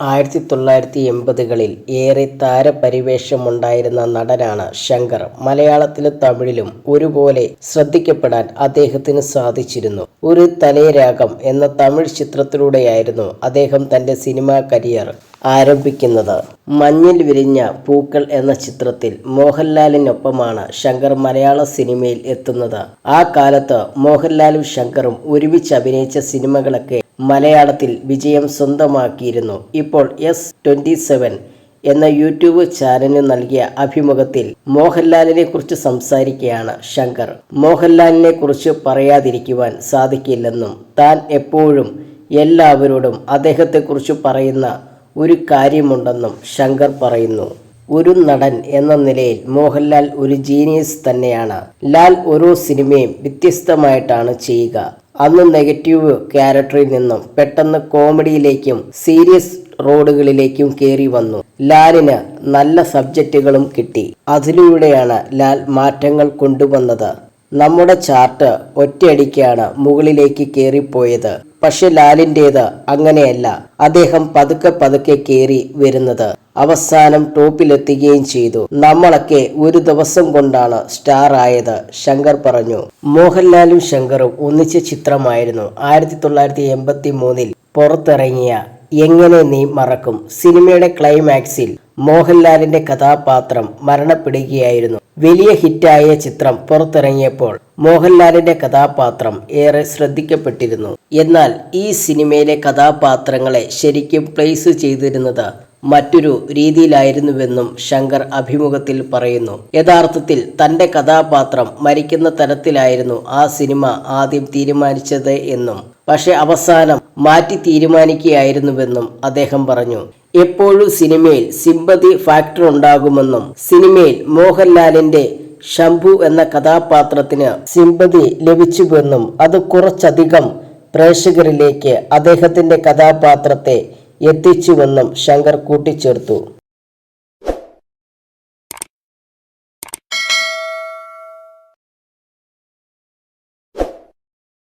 ആയിരത്തി തൊള്ളായിരത്തി എൺപതുകളിൽ ഏറെ താരപരിവേഷമുണ്ടായിരുന്ന നടനാണ് ശങ്കർ. മലയാളത്തിലും തമിഴിലും ഒരുപോലെ ശ്രദ്ധിക്കപ്പെടാൻ അദ്ദേഹത്തിന് സാധിച്ചിരുന്നു. ഒരു തലേരാഗം എന്ന തമിഴ് ചിത്രത്തിലൂടെയായിരുന്നു അദ്ദേഹം തന്റെ സിനിമാ കരിയർ ആരംഭിക്കുന്നത്. മഞ്ഞിൽ വിരിഞ്ഞ പൂക്കൾ എന്ന ചിത്രത്തിൽ മോഹൻലാലിനൊപ്പമാണ് ശങ്കർ മലയാള സിനിമയിൽ എത്തുന്നത്. ആ കാലത്ത് മോഹൻലാലും ശങ്കറും ഒരുമിച്ച് അഭിനയിച്ച സിനിമകളൊക്കെ മലയാളത്തിൽ വിജയം സ്വന്തമാക്കിയിരുന്നു. ഇപ്പോൾ എസ് ട്വന്റി സെവൻ എന്ന യൂട്യൂബ് ചാനലിന് നൽകിയ അഭിമുഖത്തിൽ മോഹൻലാലിനെ കുറിച്ച് സംസാരിക്കുകയാണ് ശങ്കർ. മോഹൻലാലിനെ കുറിച്ച് പറയാതിരിക്കുവാൻ സാധിക്കില്ലെന്നും താൻ എപ്പോഴും എല്ലാവരോടും അദ്ദേഹത്തെക്കുറിച്ച് പറയുന്ന ഒരു കാര്യമുണ്ടെന്നും ശങ്കർ പറയുന്നു. ഒരു നടൻ എന്ന നിലയിൽ മോഹൻലാൽ ഒരു ജീനിയസ് തന്നെയാണ്. ലാൽ ഓരോ സിനിമയും വ്യത്യസ്തമായിട്ടാണ് ചെയ്യുക. അന്ന് നെഗറ്റീവ് ക്യാരക്ടറിൽ നിന്നും പെട്ടെന്ന് കോമഡിയിലേക്കും സീരിയസ് റോഡുകളിലേക്കും കയറി വന്നു. ലാലിന് നല്ല സബ്ജക്റ്റുകളും കിട്ടി. അതിലൂടെയാണ് ലാൽ മാറ്റങ്ങൾ കൊണ്ടുവന്നത്. നമ്മുടെ ചാർട്ട് ഒറ്റയടിക്കാണ് മുകളിലേക്ക് കയറിപ്പോയത് പക്ഷെ ലാലിന്റേത് അങ്ങനെയല്ല. അദ്ദേഹം പതുക്കെ പതുക്കെ കയറി വരുന്നത്. അവസാനം ടോപ്പിലെത്തുകയും ചെയ്തു. നമ്മളൊക്കെ ഒരു ദിവസം കൊണ്ടാണ് സ്റ്റാർ ആയത് ശങ്കർ പറഞ്ഞു. മോഹൻലാലും ശങ്കറും ഒന്നിച്ച ചിത്രമായിരുന്നു. ആയിരത്തി തൊള്ളായിരത്തി എൺപത്തി മൂന്നിൽ പുറത്തിറങ്ങിയ എങ്ങനെ നീ മറക്കും? സിനിമയുടെ ക്ലൈമാക്സിൽ മോഹൻലാലിന്റെ കഥാപാത്രം മരണപ്പെടുകയായിരുന്നു. വലിയ ഹിറ്റായ ചിത്രം പുറത്തിറങ്ങിയപ്പോൾ മോഹൻലാലിന്റെ കഥാപാത്രം ഏറെ ശ്രദ്ധിക്കപ്പെട്ടിരുന്നു. എന്നാൽ ഈ സിനിമയിലെ കഥാപാത്രങ്ങളെ ശരിക്കും പ്ലേസ് ചെയ്തിരുന്നത് മറ്റൊരു രീതിയിലായിരുന്നുവെന്നും ശങ്കർ അഭിമുഖത്തിൽ പറയുന്നു. യഥാർത്ഥത്തിൽ തന്റെ കഥാപാത്രം മരിക്കുന്ന തരത്തിലായിരുന്നു ആ സിനിമ ആദ്യം തീരുമാനിച്ചത് എന്നും. പക്ഷെ അവസാനം മാറ്റി തീരുമാനിക്കുകയായിരുന്നുവെന്നും അദ്ദേഹം പറഞ്ഞു. എപ്പോഴും സിനിമയിൽ സിമ്പതി ഫാക്ടർ ഉണ്ടാകുമെന്നും സിനിമയിൽ മോഹൻലാലിന്റെ ശംഭു എന്ന കഥാപാത്രത്തിന് സിമ്പതി ലഭിച്ചുവെന്നും അത് കുറച്ചധികം പ്രേക്ഷകരിലേക്ക് അദ്ദേഹത്തിന്റെ കഥാപാത്രത്തെ എത്തിച്ചുവെന്നും ശങ്കർ കൂട്ടിച്ചേർത്തു.